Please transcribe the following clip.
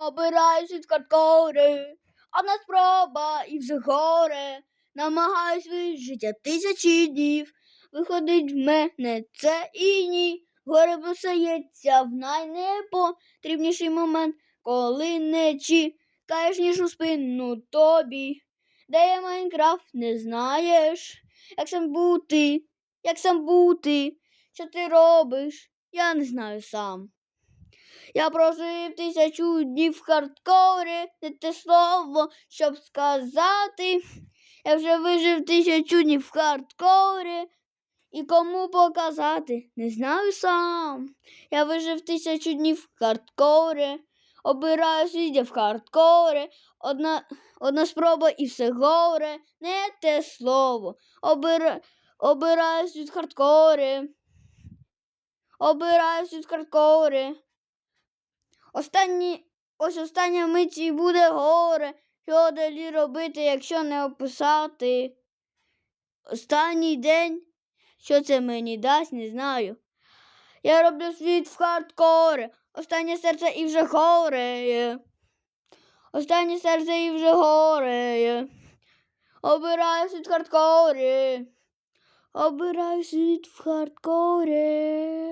Обираю світ хардкори, одна спроба і вже горе. Намагаюсь вижити тисячі днів. Виходить в мене це і ні. Горе бросається в найнепотрібніший момент, коли не чекаєш ніж у спину тобі. Де є Майнкрафт, не знаєш, як сам бути, як сам бути, що ти робиш, я не знаю сам. Я прожив тисячу днів в хардкорі, не те слово, щоб сказати. Я вже вижив тисячу днів в хардкорі. І кому показати, не знаю сам. Я вижив тисячу днів в хардкорі. Обираю світ в хардкорі. Одна, одна спроба і все горе, не те слово. Обира, обираю світ хардкорі. Обираю світ хардкорі. Останні, ось остання мить і буде горе. Що далі робити, якщо не описати? Останній день, що це мені дасть, не знаю. Я роблю світ в хардкорі. Останнє серце і вже горе. Останнє серце і вже горе. Обираю світ в хардкорі. Обираю світ в хардкорі.